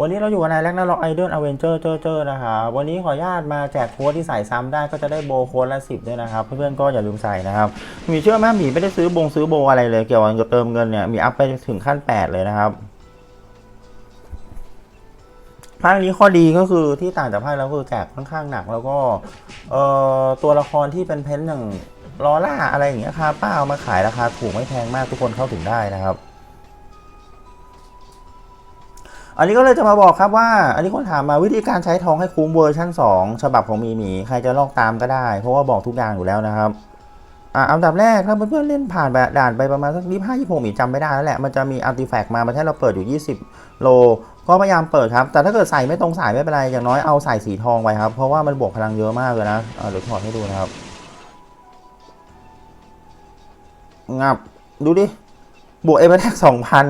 วันนี้เราอยู่กับนแรกนาล็อกไอเดนอเวนเจอร์เจอเจอนะครับวันนี้ขออนุญาตมาแจกโค้ดที่ใส่ซ้ำได้ก็จะได้โบโค้ดละสิบด้วยนะครับ เพื่อนๆก็อย่าลืมใส่นะครับ มีเชื่อไหมหมีไม่ได้ซื้อบงซื้อโบอะไรเลย เกี่ยวกับเติมเงินเนี่ยมีอัพไปถึงขั้น8เลยนะครับภาคนี้ข้อดีก็คือที่ต่างจากภาคแล้วคือแจกค่อนข้างหนัก แล้วก็เอ่อตัวละครที่เป็นเพนท์อย่างลอล่าอะไรอย่างเงี้ยครับป้าเอามาขายราคาถูกไม่แพงมากทุกคนเข้าถึงได้นะครับ อันนี้ก็เลยจะมาบอกครับว่า อันนี้คนถามมาวิธีการใช้ทองให้คุ้มเวอร์ชัน2 ฉบับของมีหมีใครจะลอกตามก็ได้ เพราะว่าบอกทุกอย่างอยู่แล้วนะครับอ่าอันดับแรกถ้าเพื่อนๆเล่นผ่านแบบด่านไปประมาณสักยี่ห้ายี่หกหมีจำไม่ได้แล้วแหละมันจะมีอาร์ติแฟกต์มามันให้เราเปิดอยู่ 20 โล ก็พยายามเปิดครับ แต่ถ้าเกิดใส่ไม่ตรงสายไม่เป็นไรอย่างน้อยเอาใส่สีทองไว้ครับ เพราะว่ามันบวกพลังเยอะมากเลยนะอ่าเดี๋ยวถอดให้ดูนะครับงับดูดิบวกเอเวอร์แท็กสองพัน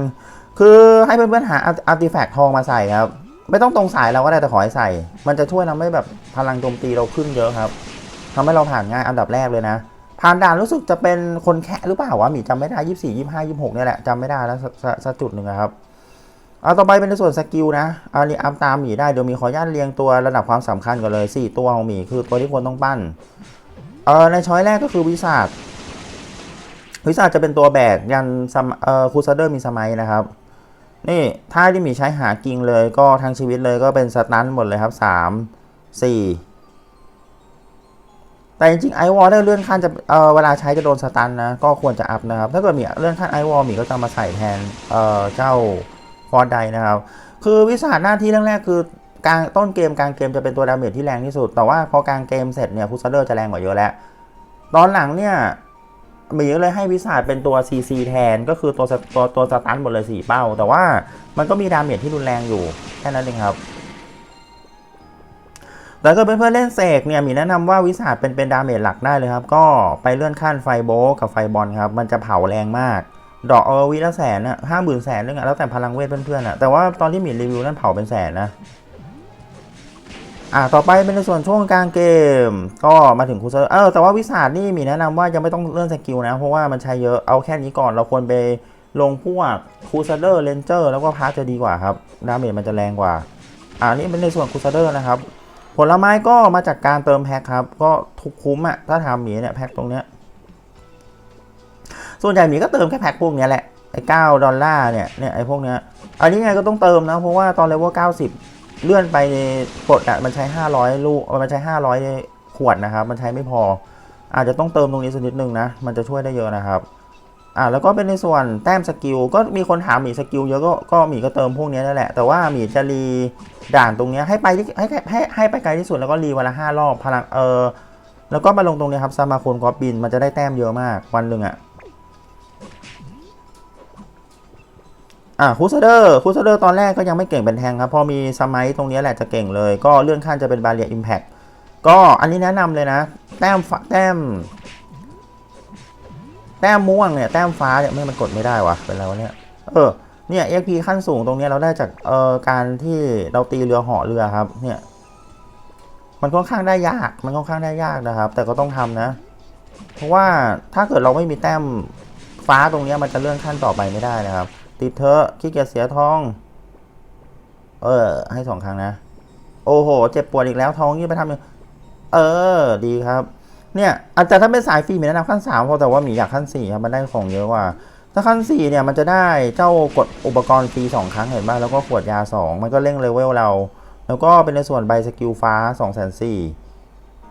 คือให้เพื่อนๆหาอาร์ติแฟกต์ทองมาใส่ครับ ไม่ต้องตรงสายเราก็ได้แต่ขอให้ใส่ มันจะช่วยทำให้แบบพลังโจมตีเราขึ้นเยอะครับทำให้เราผ่านง่ายอันดับแรกเลยนะ ผ่านด่านรู้สึกจะเป็นคนแค่หรือเปล่าวะหมีจำไม่ได้ยี่สี่ยี่ห้ายี่หกเนี่ยแหละจำไม่ได้แล้วสักจุดหนึ่งครับเอาต่อไปเป็นในส่วนสกิลนะอันนี้อัพตามหมีได้เดี๋ยวมีขออนุญาตเรียงตัวระดับความสำคัญก่อนเลยสี่ตัวของหมีคือตัวที่ควรต้องปั้นเออในช้อยแรกก็คือวิสาดวิสาดจะเป็นตัวแบกยันซัมเอ่อคูซาเดอร์มีสมัยนะครับ นี่ท่าที่มีใช้หากิงเลยก็ทั้งชีวิตเลยก็เป็นสตันหมดเลยครับสามสี่แต่จริงๆไอวอลได้เลื่อนขั้นจะเออเวลาใช้จะโดนสตันนะก็ควรจะอัพนะครับ ถ้าเกิดมีเลื่อนขั้นไอวอลมีก็จะมาใส่แทนเออเจ้าฟอร์ดไดนะครับ คือวิสาหน้าที่แรกๆคือกลางต้นเกมกลางเกมจะเป็นตัวดาเมจที่แรงที่สุด แต่ว่าพอกลางเกมเสร็จเนี่ยคูซาเดอร์จะแรงกว่าเยอะแล้ว ตอนหลังเนี่ย หมีเลยให้วิสาดเป็นตัว CC แทนก็คือตัวตัวตัวสตันหมดเลยสี่เป้า แต่ว่ามันก็มีดาเมจที่รุนแรงอยู่แค่นั้นเองครับแล้วก็เพื่อนเล่นเสกเนี่ยมีแนะนำว่าวิสาดเป็นเป็นดาเมจหลักได้เลยครับ ก็ไปเลื่อนขั้นไฟโบกับไฟบอลครับ มันจะเผาแรงมาก ดอกเออวิละแสนอะห้าหมื่นแสนนึงอะแล้วแต่พลังเวทเพื่อนๆอะแต่ว่าตอนที่มีรีวิวนั่นเผาเป็นแสนนะ อ่าต่อไปเป็นในส่วนช่วงกลางเกม ก็มาถึงคูเซอร์เออแต่ว่าวิสาดนี่มีแนะนำว่ายังไม่ต้องเลื่อนสกิลนะ เพราะว่ามันใช้เยอะเอาแค่นี้ก่อนเราควรไปลงพวกคูซเดอร์เลนเจอร์แล้วก็พาร์จะดีกว่าครับดาเมจมันจะแรงกว่าอ่านี่เป็นในส่วนคูซเดอร์นะครับ ผลไม้ก็มาจากการเติมแพ็คครับ ก็ทุกคุ้มอะถ้าทำหมีเนี่ยแพ็คตรงเนี้ยส่วนใหญ่หมีก็เติมแค่แพ็คพวกเนี้ยแหละไอ้เก้าดอลลาร์เนี่ยเนี่ยไอ้พวกเนี้ยอันนี้ไงก็ต้องเติมนะเพราะว่าตอนเลเวลเก้าสิบ เลื่อนไปกดอะมันใช้ 500 ลูก มันใช้ 500 ขวดนะครับ มันใช้ไม่พอ อาจจะต้องเติมตรงนี้สักนิดนึงนะ มันจะช่วยได้เยอะนะครับ อ่าแล้วก็เป็นในส่วนแต้มสกิล ก็มีคนถามหมีสกิลเยอะก็ก็หมีก็เติมพวกนี้นั่นแหละ แต่ว่าหมีจะรีด่านตรงนี้ให้ไปที่ให้ให้ให้ไปไกลที่สุดแล้วก็รีวันละห้ารอบพลังเออแล้วก็มาลงตรงนี้ครับสมาคมกอบินมันจะได้แต้มเยอะมากวันหนึ่งอะ อ่าคูซเดอร์คูซเดอร์ตอนแรกก็ยังไม่เก่งเป็นแทงครับ พอมีสมัยตรงนี้แหละจะเก่งเลย ก็เลื่อนขั้นจะเป็นบาเรียอิมแพคก็อันนี้แนะนำเลยนะ แต้มฟ้าแต้ม แต้มม่วงเนี่ย แต้มฟ้าเนี่ยไม่มันกดไม่ได้วะเป็นไรวะเนี่ย เออ เนี่ยเอ็กพีขั้นสูงตรงนี้เราได้จากเอ่อการที่เราตีเรือเหาะเรือครับ เนี่ย มันค่อนข้างได้ยาก มันค่อนข้างได้ยากนะครับ แต่ก็ต้องทำนะ เพราะว่าถ้าเกิดเราไม่มีแต้มฟ้าตรงนี้มันจะเลื่อนขั้นต่อไปไม่ได้นะครับ ติดเถอะขี้เกียจเสียทอง เออ ให้สองครั้งนะ โอ้โห เจ็บปวดอีกแล้วทองนี่ไปทำยังเออ ดีครับ เนี่ย อาจจะถ้าเป็นสายฟรีมีแนะนำขั้นสามเพราะแต่ว่าหมีอยากขั้นสี่ครับ มันได้ของเยอะกว่า ถ้าขั้นสี่เนี่ย มันจะได้เจ้ากดอุปกรณ์ฟรีสองครั้งเห็นป่ะแล้วก็ขวดยาสองมันก็เร่งเลเวลเรา แล้วก็เป็นในส่วนใบสกิลฟ้า2องแสนสี่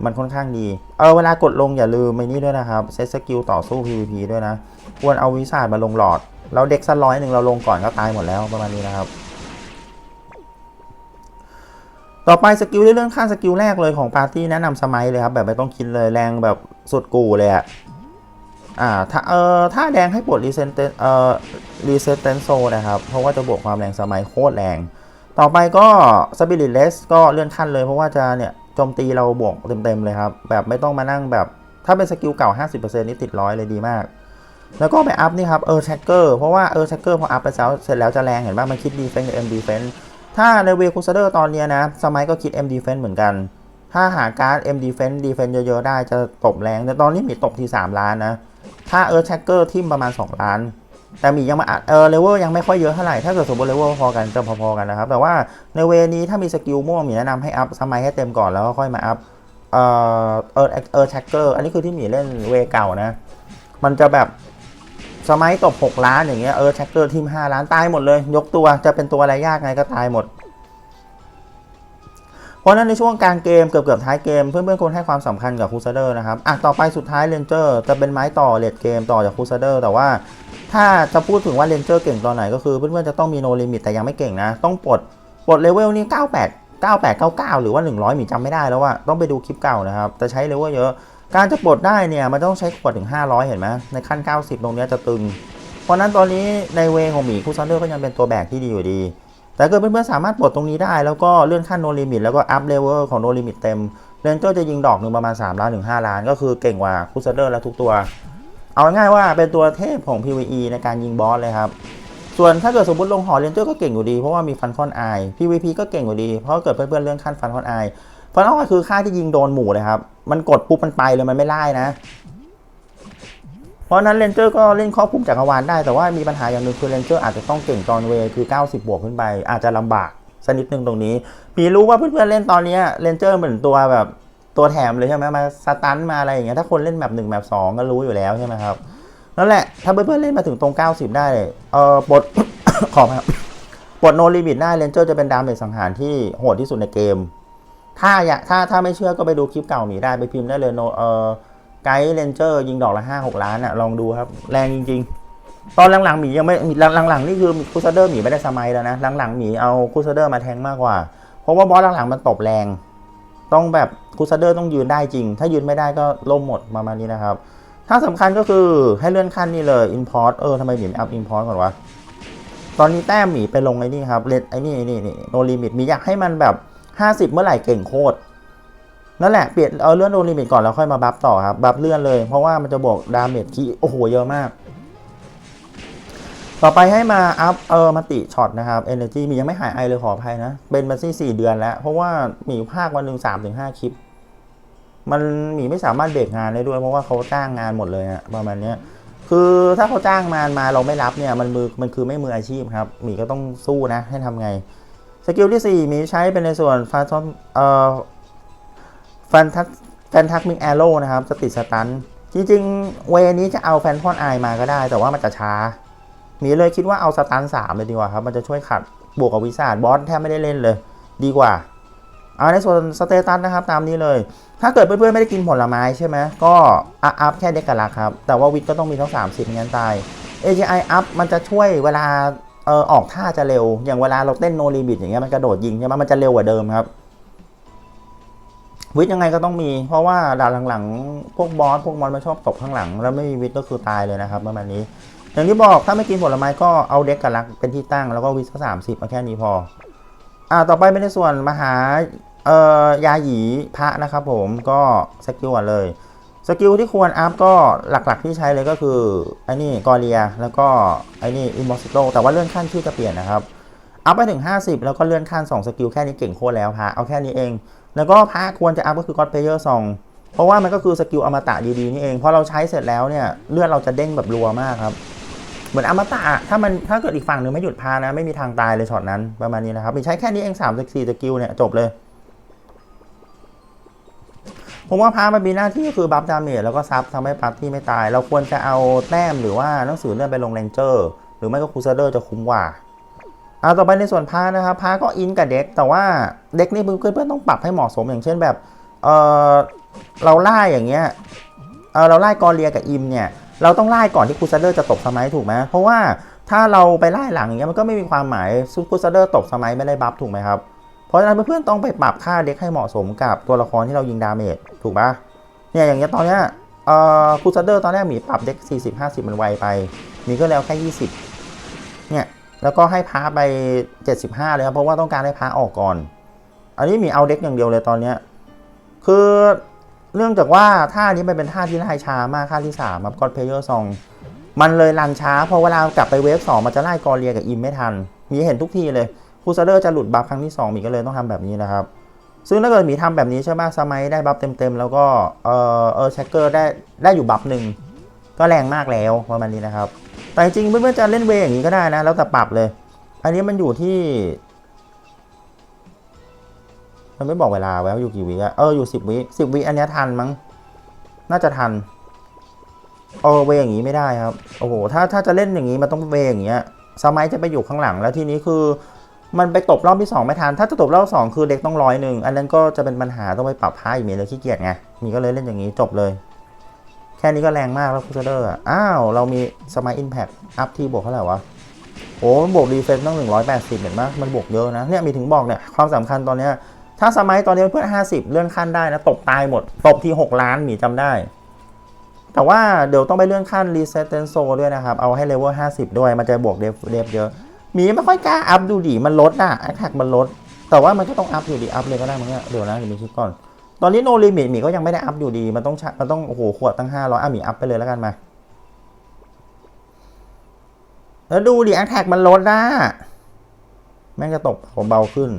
มันค่อนข้างดี เออเวลากดลงอย่าลืมไอ้นี่ด้วยนะครับ เซตสกิลต่อสู้ PVP ด้วยนะ ควรเอาวิสาดมาลงหลอด เราเด็กสักร้อยหนึ่งเราลงก่อนก็ตายหมดแล้วประมาณนี้นะครับ ต่อไปสกิลเลื่อนขั้นสกิลแรกเลยของปาร์ตี้แนะนำสมัยเลยครับ แบบไม่ต้องคิดเลยแรงแบบสุดกูเลยอะอ่าถ้าเอ่อถ้าแดงให้ปลดรีเซนเตเอ่อรีเซนเตนโซนะครับ เพราะว่าจะบวกความแรงสมัยโคตรแรง ต่อไปก็สปิริตเลสก็เลื่อนขั้นเลยเพราะว่าจะเนี่ยโจมตีเราบวกเต็มๆเลยครับ แบบไม่ต้องมานั่งแบบถ้าเป็นสกิลเก่า 50%นี่ติดร้อยเลยดีมาก แล้วก็ไปอัพนี่ครับเออร์แชกเกอร์เพราะว่าเออร์แชกเกอร์พออัพไปแล้วเสร็จแล้วจะแรงเห็นป่ะมันคิดดีเฟนกับ M defense ถ้าในเวคูซเดอร์ตอนเนี้ยนะ สมัยก็คิด M defense เหมือนกัน ถ้าหาการ์ด M defense defense เยอะๆได้จะตบแรงแต่ตอนนี้มีตบที3ล้านนะ ถ้าเออร์แชกเกอร์ทิมประมาณ 2 ล้านแต่มียังมาอัดเออเลเวลยังไม่ค่อยเยอะเท่าไหร่ ถ้าเกิดสมมติเลเวลพอกันจะพอๆกันนะครับ แต่ว่าในเวนี้ถ้ามีสกิลม่วงมีแนะนำให้อัพสมัยให้เต็มก่อนแล้วก็ค่อยมาอัพเออเออเออแชกเกอร์อันนี้คือที่มีเล่นเวเก่านะ มันจะแบบ สมัยตบ 6 ล้านอย่างเงี้ยเออแชกเกอร์ทีม 5 ล้านตายหมดเลย ยกตัวจะเป็นตัวอะไรยากไงก็ตายหมด เพราะนั้นในช่วงกลางเกมเกือบเกือบท้ายเกม เพื่อนๆควรให้ความสำคัญกับคูซเดอร์นะครับอะต่อไปสุดท้ายเรนเจอร์จะเป็นไม้ต่อเลดเกมต่อจากคูซเดอร์แต่ว่าถ้าจะพูดถึงว่าเรนเจอร์เก่งตอนไหนก็คือเพื่อนๆจะต้องมีโนลิมิตแต่ยังไม่เก่งนะ ต้องปลดปลดเลเวลนี่ 98 98 99 หรือว่า 100หมีจำไม่ได้แล้วว่าต้องไปดูคลิปเก่านะครับ จะใช้เลเวลเยอะ การจะปลดได้เนี่ยมันต้องใช้ขวดถึง 500 เห็นไหมในขั้น 90 ตรงนี้จะตึง เพราะนั้นตอนนี้ในเวของหมีคูซันเดอร์ก็ยังเป็นตัวแบกที่ดีอยู่ดี แต่เกิดเพื่อนๆสามารถปลดตรงนี้ได้แล้วก็เลื่อนขั้นโนลิมิตแล้วก็อัพเลเวลของโนลิมิตเต็มเรนเจอร์จะยิงดอกหนึ่งประมาณ 3 ล้านถึง5ล้าน ก็คือเก่งกว่าคูซันเดอร์แล้วทุกตัว เอาง่ายว่าเป็นตัวเทพของ PVE ในการยิงบอสเลยครับส่วนถ้าเกิดสมมติลงหอเรนเจอร์ก็เก่งอยู่ดีเพราะว่ามีฟันคอนไอ PVP ก็เก่งอยู่ดีเพราะเกิดเพื่อนๆเลื่อนขั้นฟันคอนไอ ฟันคอนไอคือค่าที่ยิงโดนหมู่เลยครับ มันกดปุ๊บมันไปเลยมันไม่ไล่นะ เพราะนั้นเรนเจอร์ก็เล่นครอบคลุมจักรวาลได้ แต่ว่ามีปัญหาอย่างหนึ่งคือเรนเจอร์อาจจะต้องเก่งตอนเวคือ 90 บวกขึ้นไป อาจจะลำบากสักนิดนึงตรงนี้พีรู้ว่าเพื่อนๆเล่นตอนนี้เรนเจอร์เหมือนตัวแบบตัวแถมเลยใช่ไหมมาสตันมาอะไรอย่างเงี้ยถ้าคนเล่นแบบหนึ่งแบบสองก็รู้อยู่แล้วใช่ไหมครับนั่นแหละ ถ้าเพื่อนๆเล่นมาถึงตรง 90 ได้เออปลดขอครับปลดโนลิมิตได้เรนเจอร์จะเป็นดาเมจสังหารที่โหดที่สุดในเกม ถ้าอยากถ้าถ้าไม่เชื่อก็ไปดูคลิปเก่าหมีได้ไปพิมพ์ได้เลยโนเออไกด์เรนเจอร์ยิงดอกละห้าหกล้านอะลองดูครับ แรงจริง ๆ ตอนหลังๆหมียังไม่หลังๆนี่คือคูซเดอร์หมีไม่ได้สมัยแล้วนะหลังๆหมีเอาคูซเดอร์มาแทงมากกว่า เพราะว่าบอสหลังๆมันตบแรง ต้องแบบคูซเดอร์ต้องยืนได้จริง ถ้ายืนไม่ได้ก็ล่มหมดประมาณนี้นะครับ ถ้าสำคัญก็คือให้เลื่อนขั้นนี่เลย import เออทำไมหมีไม่อัพ import ก่อนวะตอนนี้แต้มหมีไปลงไอ้นี่ครับเลนไอ้นี่นี่นี่โนลิมิตมีอยากให้มันแบบ 50 เมื่อไหร่เก่งโคตรนั่นแหละเปลี่ยนเอาเลื่อนโดนลิมิตก่อนแล้วค่อยมาบัฟต่อครับบัฟเลื่อนเลยเพราะว่ามันจะบวกดาเมจคีโอ้โหเยอะมาก ต่อไปให้มาอัพเออมาติช็อตนะครับ Energy มียังไม่หายไอเลยขออภัยนะ เป็นมาที่สี่เดือนแล้ว เพราะว่ามีภาควันหนึ่งสามถึงห้าคลิป มันมีไม่สามารถเบรกงานได้ด้วย เพราะว่าเขาจ้างงานหมดเลยอะประมาณเนี้ยคือถ้าเขาจ้างงานมาเราไม่รับเนี่ยมันมือมันคือไม่มืออาชีพครับหมีก็ต้องสู้นะให้ทำไง สกิลที่ 4 มีใช้เป็นในส่วนฟาทอมเอ่อฟันทักแฟนทักมิงแอโร่นะครับจะติดสตัน จริงๆ เวนี้จะเอาแฟนพอนไอมาก็ได้ แต่ว่ามันจะช้า มีเลยคิดว่าเอาสตันสามเลยดีกว่าครับ มันจะช่วยขัดบวกกับวิสาดบอสแทบไม่ได้เล่นเลย ดีกว่า เอาในส่วนสเตตัสนะครับตามนี้เลย ถ้าเกิดเพื่อนๆ ไม่ได้กินผลไม้ใช่ไหมก็อัพแค่เด็กกะลักครับ แต่ว่าวิทก็ต้องมีทั้ง30ไม่งั้นตาย AGI อัพมันจะช่วยเวลา เออออกท่าจะเร็ว อย่างเวลาเราเต้นโนลิมิตอย่างเงี้ยมันกระโดดยิงใช่ไหมมันจะเร็วกว่าเดิมครับ วิทย์ยังไงก็ต้องมี เพราะว่าดานหลังๆพวกบอสพวกมอนมันชอบตกข้างหลัง แล้วไม่มีวิทย์ก็คือตายเลยนะครับประมาณนี้ อย่างที่บอกถ้าไม่กินผลไม้ก็เอาเด็กกะลักเป็นที่ตั้งแล้วก็วิทย์ก็สามสิบมาแค่นี้พอ อ่าต่อไปเป็นในส่วนมหาเอ่อยาหยีพระนะครับผมก็สกิลเลย สกิลที่ควรอัพก็หลักๆที่ใช้เลยก็คือไอ้นี่กอเรียแล้วก็ไอ้นี่อิมมอสิโตแต่ว่าเลื่อนขั้นชื่อจะเปลี่ยนนะครับ อัพไปถึง 50 แล้วก็เลื่อนขั้น2สกิลแค่นี้เก่งโคตรแล้วพะเอาแค่นี้เอง แล้วก็พระควรจะอัพก็คือ God Player 2เพราะว่ามันก็คือสกิลอมตะดีๆนี่เองพอเราใช้เสร็จแล้วเนี่ยเลือดเราจะเด้งแบบรัวมากครับเหมือนอมตะถ้ามันถ้าเกิดอีกฝั่งหนึ่งไม่หยุดพานะไม่มีทางตายเลยช็อตนั้นประมาณนี้นะครับมีใช้แค่นี้เอง3 4สกิลเนี่ยจบเลย ผมว่าพามันมีหน้าที่ก็คือบัฟดาเมจแล้วก็ซับทำให้ปาร์ตี้ไม่ตาย เราควรจะเอาแต้มหรือว่าหนังสือเลื่อนไปลงเรนเจอร์หรือไม่ก็คูซเดอร์จะคุ้มกว่าเอาต่อไปในส่วนพานะครับพาก็อินกับเด็ก แต่ว่าเด็กนี่เพื่อนๆต้องปรับให้เหมาะสมอย่างเช่นแบบเออเราไล่อย่างเงี้ยเออเราไล่กอเรียกับอิมเนี่ยเราต้องไล่ก่อนที่คูซเดอร์จะตกสมัยถูกไหมเพราะว่าถ้าเราไปไล่หลังอย่างเงี้ยมันก็ไม่มีความหมายซูคูซเดอร์ตกสมัยไม่ได้บัฟถูกไหมครับเพราะฉะนั้นเพื่อนๆต้องไปปรับค่าเด็กให้เหมาะสมกับตัวละครที่เรายิงดาเมจ ถูกปะเนี่ยอย่างเงี้ยตอนเนี้ยเอ่อคูซเดอร์ตอนแรกหมีปรับเด็ก 40 50 มันไวไปมีก็แล้วแค่ 20 เนี่ย แล้วก็ให้พาไป 75 เลยครับ เพราะว่าต้องการให้พาออกก่อน อันนี้มีเอาเด็กอย่างเดียวเลยตอนเนี้ยคือเนื่องจากว่าท่านี้มันเป็นท่าที่ไล่ช้ามากท่าที่3ครับกอดเพเยอร์ซองมันเลยรันช้าพอเวลากลับไปเวฟสองมันจะไล่กอเรียกับอิมไม่ทัน มีเห็นทุกทีเลยคูซเดอร์จะหลุดบัฟครั้งที่2มีก็เลยต้องทำแบบนี้นะครับ ซึ่งถ้าเกิดมีทำแบบนี้ใช่ไหมสมัยได้บัฟเต็มๆ แล้วก็เออเออแชกเกอร์ได้ได้อยู่บัฟหนึ่งก็แรงมากแล้วประมาณนี้นะครับ แต่จริงเพื่อนๆจะเล่นเวอย่างนี้ก็ได้นะ แล้วแต่ปรับเลย อันนี้มันอยู่ที่ มันไม่บอกเวลาไว้ว่าอยู่กี่วิอะเอออยู่สิบวิสิบวิอันนี้ทันมั้ง น่าจะทันเออเวอย่างนี้ไม่ได้ครับ โอ้โห ถ้าถ้าจะเล่นอย่างนี้มันต้องเวอย่างเงี้ย สมัยจะไปอยู่ข้างหลังแล้วทีนี้คือ มันไปตบรอบที่ 2 ไม่ทัน ถ้าจะตบรอบสองคือเด็กต้องร้อยหนึ่ง อันนั้นก็จะเป็นปัญหาต้องไปปรับพาอีกเมเลยขี้เกียจไง มีก็เลยเล่นอย่างนี้จบเลย แค่นี้ก็แรงมากแล้วคูเซเดอร์อ้าว เรามีสมัยอินแพคอัพที่บวกเท่าไหร่วะ โอ้มันบวกดีเฟนซ์ต้อง 180 เห็นไหมมันบวกเยอะนะ เนี่ยมีถึงบอกเนี่ยความสำคัญตอนเนี้ยถ้าสมัยตอนนี้เพื่อน 50 เลื่อนขั้นได้นะ ตบตายหมด ตบที่ 6 ล้านหมีจำได้ แต่ว่าเดี๋ยวต้องไปเลื่อนขั้นรีเซ็ตเทนโซด้วยนะครับ เอาให้เลเวล50 ด้วย มันจะบวกเดฟเดฟเยอะ หมีไม่ค่อยกล้าอัพดูดิมันลดอะแอคแท็กมันลด แต่ว่ามันก็ต้องอัพอยู่ดีอัพเลยก็ได้มั้งเนี่ยเดี๋ยวนะเดี๋ยวมีคิดก่อน ตอนนี้โนลิมิตหมีก็ยังไม่ได้อัพอยู่ดี มันต้องมันต้องโอ้โหขวดตั้ง500อะหมีอัพไปเลยแล้วกันมาแล้วดูดิแอคแท็กมันลดนะแม่งจะตกผมเบาขึ้น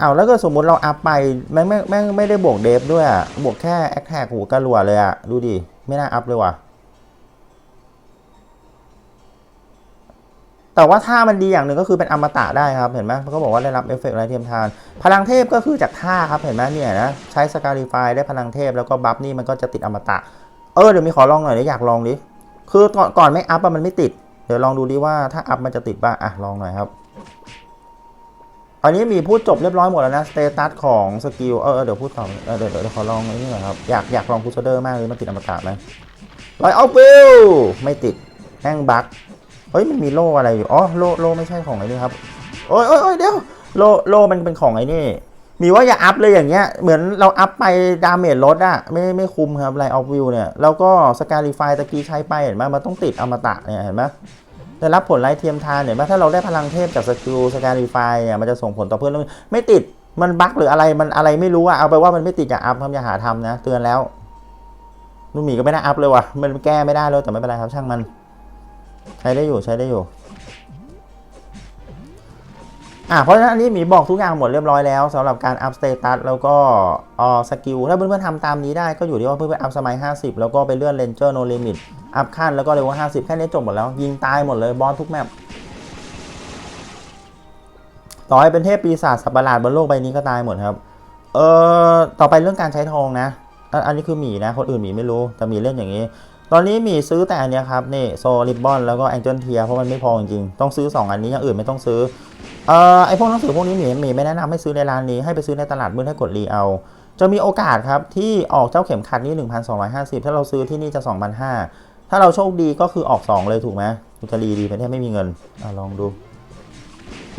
เอาแล้วก็สมมุติเราอัพไปแม่งแม่งแม่งไม่ได้บวกเดฟด้วยอะบวกแค่แอคแท็กหูกระหลัวเลยอะดูดิไม่น่าอัพเลยว่ะ แต่ว่าท่ามันดีอย่างหนึ่งก็คือเป็นอมตะได้ครับ เห็นไหมมันก็บอกว่าได้รับเอฟเฟกต์ไรเทียมทาน พลังเทพก็คือจากท่าครับ เห็นไหมเนี่ยนะ ใช้สกาลิฟายได้พลังเทพแล้วก็บัฟนี่มันก็จะติดอมตะ เออเดี๋ยวมีขอลองหน่อยเดี๋ยวอยากลองดิ คือก่อนก่อนไม่อัพอะมันไม่ติด เดี๋ยวลองดูดิว่าถ้าอัพมันจะติดป่ะอะลองหน่อยครับ อันนี้มีพูดจบเรียบร้อยหมดแล้วนะสเตตัสของสกิล เออเดี๋ยวพูดต่อเดี๋ยวเดี๋ยวขอลองอันนี้หน่อยครับ อยากอยากลองพูชเดอร์มากเลยมันติดอมตะไหมร้อยเอาปิวไม่ติดแห้งบั๊ก เฮ้ยมันมีโล่อะไรอยู่ อ๋อโล่โล่ไม่ใช่ของไอ้นี่ครับโอ้ยโอ้ยโอ้ยเดี๋ยวโล่โล่มันเป็นของไอ้นี่ มีว่าอย่าอัพเลยอย่างเงี้ย เหมือนเราอัพไปดาเมจลดอะไม่ไม่คุ้มครับไลออฟวิวเนี่ย แล้วก็สกาลิฟายตะกี้ใช้ไปเห็นไหมมันต้องติดอมตะเนี่ยเห็นไหมได้รับผลไร้เทียมทานเห็นไหมถ้าเราได้พลังเทพจากสกิลสกาลิฟายเนี่ยมันจะส่งผลต่อเพื่อนแล้วไม่ติดมันบั๊กหรืออะไรมันอะไรไม่รู้อะเอาไปว่ามันไม่ติดอย่าอัพครับอย่าหาทำนะ เตือนแล้วนุ่มหมีก็ไม่น่าอัพเลยว่ะมันแก้ไม่ได้เลยแต่ไม่เป็นไรครับช่างมัน ใช้ได้อยู่ใช้ได้อยู่ อะเพราะฉะนั้นอันนี้หมีบอกทุกอย่างหมดเรียบร้อยแล้วสำหรับการอัพสเตตัสแล้วก็อ่อสกิลถ้าเพื่อนๆทำตามนี้ได้ก็อยู่ที่ว่าเพื่อนๆอัพสมัย 50 แล้วก็ไปเลื่อนเลนเจอร์โนลิมิตอัพขั้นแล้วก็เลเวล50 แค่นี้จบหมดแล้ว ยิงตายหมดเลยบอสทุกแมปต่อให้เป็นเทพปีศาจสัตว์ประหลาดบนโลกใบนี้ก็ตายหมดครับ เอ่อ ต่อไปเรื่องการใช้ทองนะ อันอันนี้คือหมีนะ คนอื่นหมีไม่รู้ แต่หมีเล่นอย่างนี้ ตอนนี้มีซื้อแต่อันนี้ครับนี่โซลิบบอนแล้วก็แองเจิลเทียเพราะมันไม่พอจริงๆต้องซื้อ 2 อันนี้อย่างอื่นไม่ต้องซื้อเอ่อไอพวกหนังสือพวกนี้หมีหมีไม่แนะนำให้ซื้อในร้านนี้ให้ไปซื้อในตลาดมืดให้กดรีเอาจะมีโอกาสครับที่ออกเจ้าเข็มขัดนี่1,250 ถ้าเราซื้อที่นี่จะ 2,500 ถ้าเราโชคดีก็คือออก 2 เลยถูกไหมคุณจะรีดีเป็นแทบไม่มีเงินอลองดู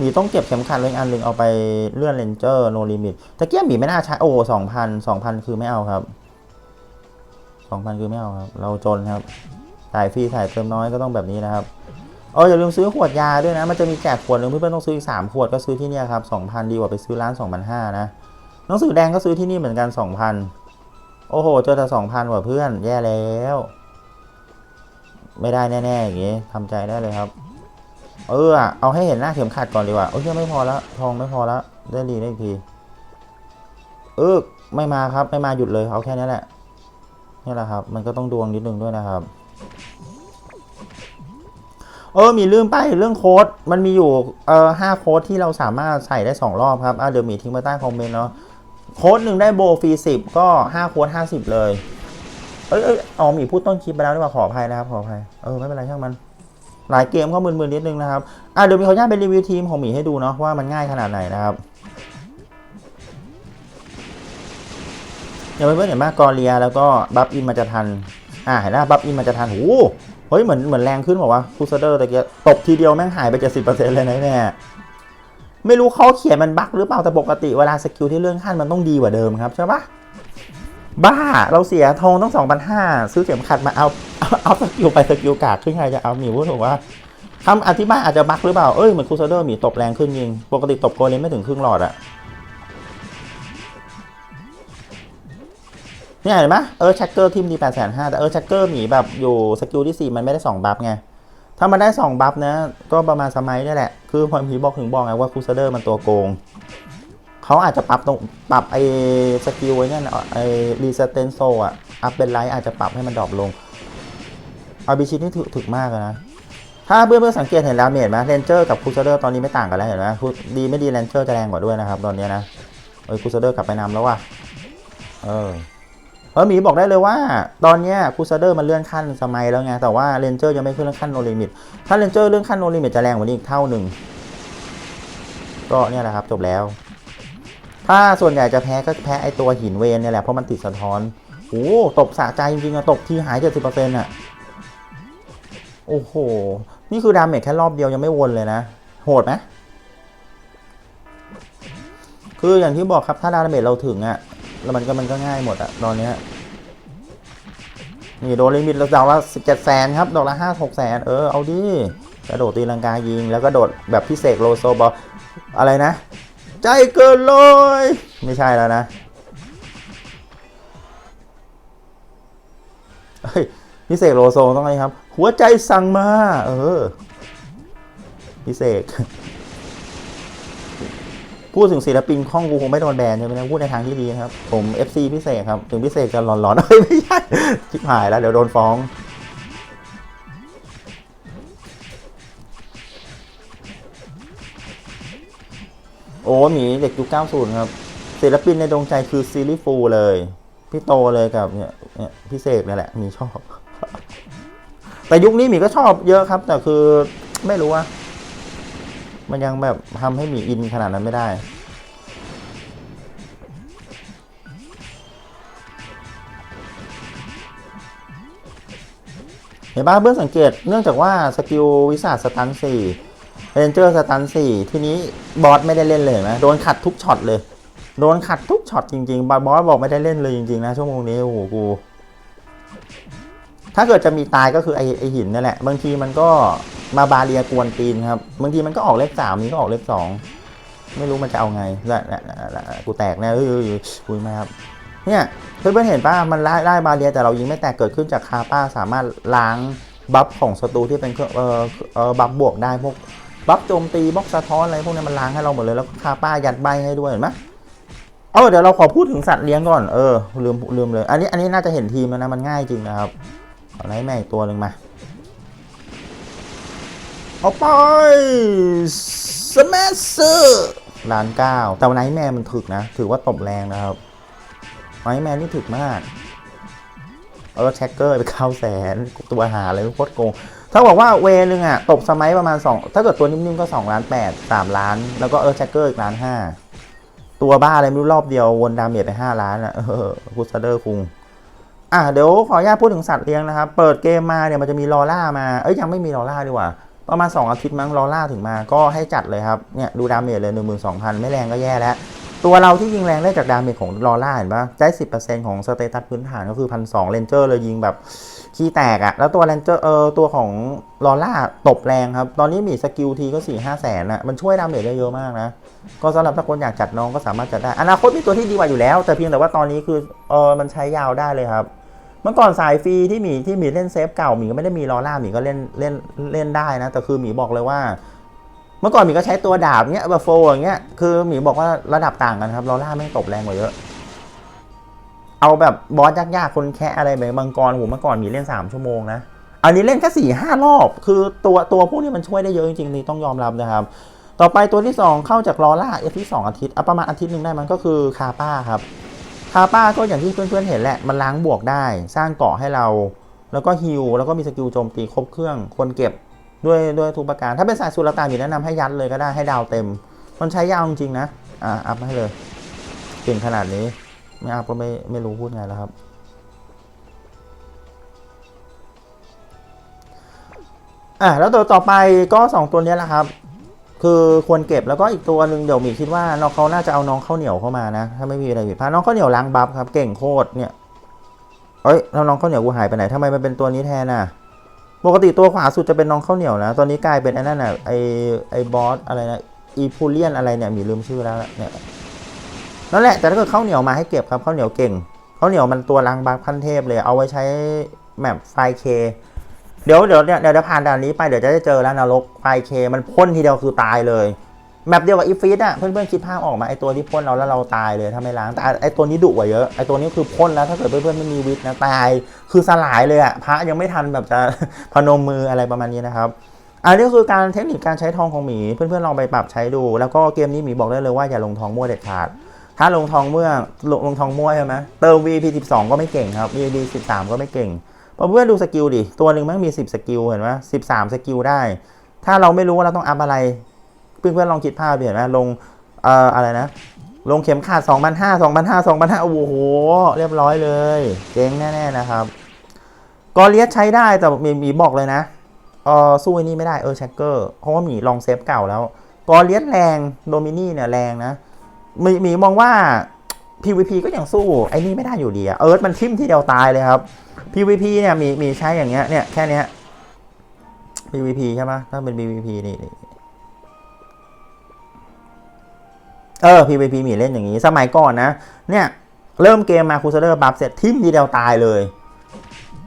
มีต้องเก็บเข็มขัดเลยอันหนึ่งเอาไปเลื่อนเลนเจอร์โนลิมิตตะเกียบหมีไม่น่าใช้โอ้สองพันสองพันคือไม่เอาครับ สองพันคือไม่เอาครับ เราจนครับถ่ายฟรีถ่ายเติมน้อยก็ต้องแบบนี้นะครับเอออย่าลืมซื้อขวดยาด้วยนะ มันจะมีแจกขวดหนึ่งเพื่อนๆต้องซื้ออีกสามขวดก็ซื้อที่นี่ครับสองพันดีกว่าไปซื้อร้านสองพันห้านะหนังสือแดงก็ซื้อที่นี่เหมือนกันสองพันโอ้โห เจอแต่สองพันกว่าเพื่อน แย่แล้ว ไม่ได้แน่ๆอย่างงี้ทำใจได้เลยครับ เออ เอาให้เห็นหน้าเข็มขัดก่อนดีกว่า โอ้ยไม่พอแล้วทองไม่พอแล้วได้รีได้อีกที เออไม่มาครับ ไม่มาหยุดเลย เอาแค่นี้แหละ นี่แหละครับ มันก็ต้องดวงนิดนึงด้วยนะครับ เออ มีลืมไปเรื่องโค้ด มันมีอยู่เอ่อห้าโค้ดที่เราสามารถใส่ได้สองรอบครับอะเดี๋ยวมีทิ้งไว้ใต้คอมเมนต์เนาะ โค้ดหนึ่งได้โบฟรีสิบก็ห้าโค้ดห้าสิบเลย เอ้ยเอ้ยอ๋อมีพูดต้นคลิปไปแล้วนี่ว่าขออภัยนะครับ ขออภัย เออ ไม่เป็นไรช่างมัน หลายเกมก็มึนๆนิดนึงนะครับ อะเดี๋ยวมีขออนุญาตเป็นรีวิวทีมของหมีให้ดูเนาะว่ามันง่ายขนาดไหนนะครับ อย่างเพื่อนๆเห็นไหมกอเรียแล้วก็บัฟอินมันจะทัน อ่าเห็นไหมบัฟอินมันจะทันโอ้โหเฮ้ยเหมือนเหมือนแรงขึ้นบอกว่าคูซเดอร์ตะเกียตบทีเดียวแม่งหายไปเจ็ดสิบเปอร์เซ็นต์เลยนะเนี่ยไม่รู้เขาเขียนมันบั๊กหรือเปล่าแต่ปกติเวลาสกิลที่เลื่อนขั้นมันต้องดีกว่าเดิมครับใช่ปะบ้าเราเสียทองต้องสองพันห้าซื้อเข็มขัดมาเอาเอาสกิลไปสกิลกากขึ้นใครจะเอาหมีพูดถูกว่าคำอธิบายอาจจะบั๊กหรือเปล่าเอ้ยเหมือนคูซเดอร์หมีตบแรงขึ้นยิงปกติตบโกเลมไม่ถึงครึ่งหลอดอะ เนี่ยเห็นไหมเออแช็กเกอร์ทีมดีแปดแสนห้าแต่เออแช็กเกอร์หมีแบบอยู่สกิลที่สี่มันไม่ได้สองบัฟไง ถ้ามันได้2บัฟนะ ก็ประมาณสมัยนี่แหละ คือพอผีบอกถึงบอกไงว่าคูเซเดอร์มันตัวโกง เขาอาจจะปรับตรงปรับไอ้สกิลไว้เนี่ยนไอ้รีสเตนโซอะอัพเป็นไลท์อาจจะปรับให้มันดรอปลงอาบิชินี่ถึกถึกมากเลยนะ ถ้าเพื่อนเพื่อนสังเกตเห็นแล้วเมจไหมเรนเจอร์กับคูเซเดอร์ตอนนี้ไม่ต่างกันแล้วเห็นไหมดีไม่ดีเรนเจอร์จะแรงกว่าด้วยนะครับตอนนี้นะเอ้ยคูเซเดอร์กลับไปนำแล้วว่ะเออ เออหมีบอกได้เลยว่า ตอนเนี้ยคูซาเดอร์มันเลื่อนขั้นสมัยแล้วไง แต่ว่าเรนเจอร์ยังไม่ขึ้นเลื่อนขั้นโนลิมิต ถ้าเรนเจอร์เลื่อนขั้นโนลิมิตจะแรงกว่านี้อีกเท่าหนึ่ง ก็เนี่ยแหละครับจบแล้ว ถ้าส่วนใหญ่จะแพ้ก็แพ้ไอตัวหินเวนเนี่ยแหละเพราะมันติดสะท้อนโอ้ตบสะใจจริงๆอะตบที่หาย70%อะโอ้โห นี่คือดาเมจแค่รอบเดียวยังไม่วนเลยนะ โหดไหมคืออย่างที่บอกครับถ้าดาเมจเราถึงอะ แล้วมันก็มันก็ง่ายหมดอะตอนเนี้ยนี่โดนลิมิตเราดอกละสิบเจ็ดแสนครับ ดอกละห้าหกแสนเออ เอาดิกระโดดตีลังกายิง แล้วก็โดดแบบพิเศษโลโซบอลอะไรนะ ใจเกินเลย ไม่ใช่แล้วนะเฮ้ยพิเศษโลโซต้องอะไรครับ หัวใจสั่งมา เออพิเศษ พูดถึงศิลปินข้องกูคงไม่โดนแบนใช่ไหมนะพูดในทางที่ดีนะครับ ผม FC พิเศษครับ ถึงพิเศษจะหลอนๆเอ้ยไม่ใช่ชิบหายแล้ว เดี๋ยวโดนฟ้อง โอ้หมีเด็กยุค90 ครับ ศิลปินในดวงใจคือซีรีฟูลเลย พี่โตเลยกับเนี่ยเนี่ยพิเศษนี่แหละ มีชอบ แต่ยุคนี้หมีก็ชอบเยอะครับ แต่คือไม่รู้ว่า มันยังแบบทำให้หมีอินขนาดนั้นไม่ได้เห็นป่ะเบื้องสังเกตเนื่องจากว่าสกิลวิสาสตันสี่เรนเจอร์สตันสี่ทีนี้บอสไม่ได้เล่นเลยนไหมโดนขัดทุกช็อตเลย โดนขัดทุกช็อตจริงๆ บอสบอกไม่ได้เล่นเลยจริงๆนะชั่วโมงนี้โอ้โหกู ถ้าเกิดจะมีตายก็คือไอไอหินนั่นแหละ บางทีมันก็ มาบาเรียกวนตีนครับบางทีมันก็ออกเลขสามนี้ก็ออกเลขสองไม่รู้มันจะเอาไงละละละกูแตกแน่เอ้ยเอ้ยเอ้ยคุยมาครับเนี่ยเพื่อนๆเห็นป่ะมันไล่ไล่บาเรียแต่เรายิงไม่แตกเกิดขึ้นจากคาป้าสามารถล้างบัฟของศัตรูที่เป็นเครื่องเออเออบัฟบวกได้พวกบัฟโจมตีบล็อกสะท้อนอะไรพวกนี้มันล้างให้เราหมดเลยแล้วคาป้ายัดใบให้ด้วยเห็นไหมเออเดี๋ยวเราขอพูดถึงสัตว์เลี้ยงก่อนเออลืมลืมเลย อันนี้อันนี้น่าจะเห็นทีมแล้วนะมันง่ายจริงนะครับเอาไหนแม่ตัวหนึ่งมา เอาไปสมัสเซอร์ล้านเก้าแต่วันไหนแม่มันถึกนะ ถือว่าตบแรงนะครับไม้แมนนี่ถึกมากเออแช็กเกอร์ไปเข้าแสนตัวหาเลยโคตรโกงถ้าบอกว่าเวนึงอะ ตบสมัยประมาณ 2 ถ้าเกิดตัวนิ่มๆก็2ล้าน8 3 ล้าน แล้วก็เออแช็กเกอร์อีกล้านห้าตัวบ้าอะไรไม่รู้รอบเดียววนดาเมจไป 5 ล้านอะเออคูซาเดอร์คุงอะเดี๋ยวขออนุญาตพูดถึงสัตว์เลี้ยงนะครับ เปิดเกมมาเนี่ยมันจะมีลอล่ามา เอ้ยยังไม่มีลอล่าดีกว่า ประมาณ 2 อาทิตย์มั้งลอล่าถึงมาก็ให้จัดเลยครับเนี่ยดูดาเมจเลย 12,000 ไม่แรงก็แย่แล้ว ตัวเราที่ยิงแรงได้จากดาเมจของลอร่าเห็นปะได้สิของสเตตัสพื้นฐานก็คือพันสองเรนเจอร์เลยยิงแบบขี้แตกอะแล้วตัวเรนเจอร์เออตัวของลอร่าตบแรงครับ ตอนนี้มีสกิลทีก็สี่ห้าแสนอะมันช่วยดาเมจได้เยอะมากนะ ก็สำหรับถ้าคนอยากจัดน้องก็สามารถจัดได้อนาคตมีตัวที่ดีกว่าอยู่แล้ว แต่เพียงแต่ว่าตอนนี้คือเออมันใช้ยาวได้เลยครับ เมื่อก่อนสายฟรีที่หมีที่หมีเล่นเซฟเก่าหมีก็ไม่ได้มีลอร่าหมีก็เล่นเล่นเล่นได้นะแต่คือหมีบอกเลยว่า เมื่อก่อนหมีก็ใช้ตัวดาบเงี้ยแบบโฟอย่างเงี้ยคือหมีบอกว่าระดับต่างกันครับลอร่าไม่ตบแรงกว่าเยอะ เอาแบบบอสยากๆคนแค่อะไรแบบมังกรหูเมื่อก่อนหมีเล่น 3 ชั่วโมงนะอันนี้เล่นแค่สี่ห้ารอบ คือตัวตัวพวกนี้มันช่วยได้เยอะจริงๆนี่ต้องยอมรับนะครับ ต่อไปตัวที่ 2 เข้าจากลอร่าเอที่2องอาทิตย์อประมาณอาทิตย์หนึ่งได้มันก็คือคาป้าครับ คาป้าก็อย่างที่เพื่อนๆเห็นแหละ มันล้างบวกได้ สร้างเกาะให้เรา แล้วก็ฮิลแล้วก็มีสกิลโจมตีครบเครื่องควรเก็บด้วยด้วยทุกประการ ถ้าเป็นสายสุลต่านมีแนะนำให้ยัดเลยก็ได้ให้ดาวเต็ม มันใช้ยาวจริงๆนะ อ่าอัพให้เลย เก่งขนาดนี้ ไม่อัพก็ไม่ไม่รู้พูดไงแล้วครับ อะแล้วตัวต่อไปก็ 2 ตัวนี้แหละครับ คือควรเก็บแล้วก็อีกตัวหนึ่งเดี๋ยวมีคิดว่าน้องเขาน่าจะเอาน้องข้าวเหนียวเข้ามานะ ถ้าไม่มีอะไรผิดพลาดน้องข้าวเหนียวล้างบัฟครับเก่งโคตรเนี่ยเอ้ยแล้วน้องข้าวเหนียวกูหายไปไหนทำไมมันเป็นตัวนี้แทนน่ะ ปกติตัวขวาสุดจะเป็นน้องข้าวเหนียวนะ ตอนนี้กลายเป็นไอ้นั่นน่ะไอไอบอสอะไรนะอีพูเลียนอะไรเนี่ยมีลืมชื่อแล้วเนี่ยนั่นแหละแต่ถ้าเกิดข้าวเหนียวมาให้เก็บครับข้าวเหนียวเก่งข้าวเหนียวมันตัวล้างบัฟขั้นเทพเลยเอาไว้ใช้แมปไฟเค เดี๋ยวเดี๋ยวเดี๋ยวจะผ่านด่านนี้ไปเดี๋ยวจะได้เจอแล้วนรกไฟเคมันพ่นทีเดียวคือตายเลยแมปเดียวกับอีฟิตอะเพื่อนๆคิดภาพออกมาไอตัวที่พ่นเราแล้วเราตายเลยถ้าไม่ล้างแต่ไอตัวนี้ดุกว่าเยอะไอตัวนี้คือพ่นแล้วถ้าเกิดเพื่อนๆไม่มีวิทย์นะตายคือสลายเลยอะพระยังไม่ทันแบบจะพนมมืออะไรประมาณนี้นะครับอันนี้คือการเทคนิคการใช้ทองของหมีเพื่อนๆลองไปปรับใช้ดู แล้วก็เกมนี้หมีบอกได้เลยว่าอย่าลงทองมั่วเด็ดขาดถ้าลงทองเมื่อลงลงทองมั่วใช่ไหมเติม VP 12 ก็ไม่เก่งครับ VP 13 ก็ไม่เก่ง เพราะเพื่อนดูสกิลดิ ตัวหนึ่งมันมี 10 สกิลเห็นไหม13สามสกิลได้ ถ้าเราไม่รู้ว่าเราต้องอัพอะไร เพื่อนๆลองคิดภาพเห็นไหมลงเอ่ออะไรนะ ลงเข็มขัด2,500 2,500 2,500โอ้โห เรียบร้อยเลย เจ๊งแน่ๆนะครับ กอเลียสใช้ได้แต่มีมีบอกเลยนะเออสู้ไอ้นี่ไม่ได้เออแชกเกอร์เพราะว่าหมีลองเซฟเก่าแล้ว กอเลียสแรงโดมินี่เนี่ยแรงนะหมีหมีมองว่า PVP ก็ยังสู้ไอ้นี่ไม่ได้อยู่ดีอะเอิร์ธมันทิ่มที่เดียวตายเลยครับ PVP เนี่ยมีมีใช้อย่างเงี้ยเนี่ยแค่เนี้ย PVP ใช่ไหมถ้าเป็น PVP นี่นี่เออ PVP มีเล่นอย่างนี้ สมัยก่อนนะ เนี่ย เริ่มเกมมาคูซเดอร์บัฟเสร็จทิมทีเดียวตายเลย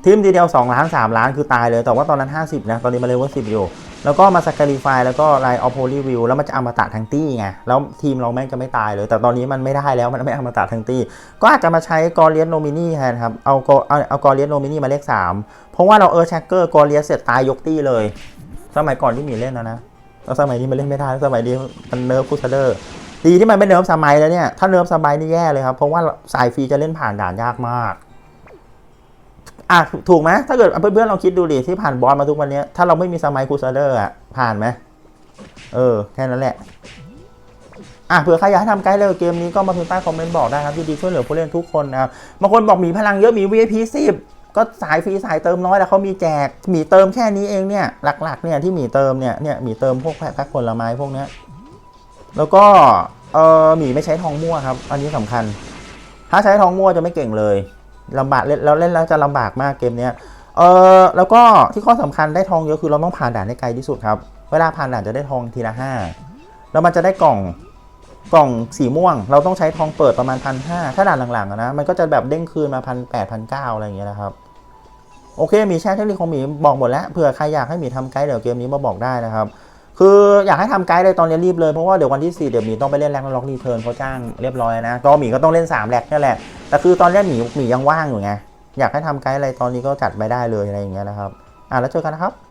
ทิมทีเดียว 2 ล้าน 3 ล้านคือตายเลย แต่ว่าตอนนั้น 50 นะ ตอนนี้มาเลเวล10 อยู่ แล้วก็มาสกา r ีไฟแล้วก็ไลน์ออฟโพลีวิวแล้วมันจะอมตะทั้งตี้ไง แล้วทีมเราแม่งจะไม่ตายเลย แต่ตอนนี้มันไม่ได้แล้วมันไม่อมตะทั้งตี้ ก็อาจจะมาใช้กอเลียสโนมินีแทนครับ เอากอเอาเอากอเลียสโนมินีมาเลข 3 เพราะว่าเราเออร์แชกเกอร์กอเลียสเสร็จตายยกตี้เลย สมัยก่อนที่มีเล่นนะนะแล้วสมัยนี้มันเล่นไม่ได้สมัยนี้มันเนิร์ฟคูซเดอร์ดีที่มันไม่เนิร์ฟสมัยแล้วเนี่ยถ้าเนิร์ฟสมัยนี่แย่เลยครับเพราะว่าสายฟรีจะเล่นผ่านด่านยากมาก อะถูกไหมถ้าเกิดเพื่อนๆลองคิดดูดิที่ผ่านบอลมาทุกวันนี้ถ้าเราไม่มีสมัยคูซเดอร์อะผ่านไหมเออ แค่นั้นแหละ อะเผื่อใครอยากทำไกด์เลยเกมนี้ก็มาพิมพ์ใต้คอมเมนต์บอกได้ครับยินดีช่วยเหลือผู้เล่นทุกคนนะครับบางคนบอกมีพลังเยอะมี VIP 10 ก็สายฟรีสายเติมน้อยแล้วเขามีแจกหมีเติมแค่นี้เองเนี่ย หลักๆ เนี่ยที่หมีเติมเนี่ยเนี่ยหมีเติมพวกแพ็คผลไม้พวกเนี้ยแล้วก็เออหมีไม่ใช้ทองมั่วครับ อันนี้สำคัญ ถ้าใช้ทองมั่วจะไม่เก่งเลย ลำบากเล่นแล้วเล่นแล้วจะลำบากมากเกมเนี้ยเออแล้วก็ที่ข้อสำคัญได้ทองเยอะคือเราต้องผ่านด่านให้ไกลที่สุดครับ เวลาผ่านด่านจะได้ทองทีละห้าแล้วมันจะได้กล่องกล่องสีม่วง เราต้องใช้ทองเปิดประมาณพันห้าถ้าด่านหลังๆนะมันก็จะแบบเด้งคืนมาพันแปดพันเก้าอะไรอย่างเงี้ยนะครับโอเคมีแชร์เทคนิคของหมีบอกหมดแล้วเผื่อใครอยากให้หมีทำไกด์เดี๋ยวเกมนี้มาบอกได้นะครับ คืออยากให้ทำไกด์เลยตอนนี้รีบเลย เพราะว่าเดี๋ยววันที่ 4 เดี๋ยวหมีต้องไปเล่นแร็กล็อกรีเทิร์นเขาจ้างเรียบร้อยนะ ก็หมีก็ต้องเล่น3แร็กนี่แหละ แต่คือตอนแรกหมีหมียังว่างอยู่ไง อยากให้ทำไกด์อะไรตอนนี้ก็จัดไปได้เลยอะไรอย่างเงี้ยนะครับ อะแล้วเจอกันนะครับ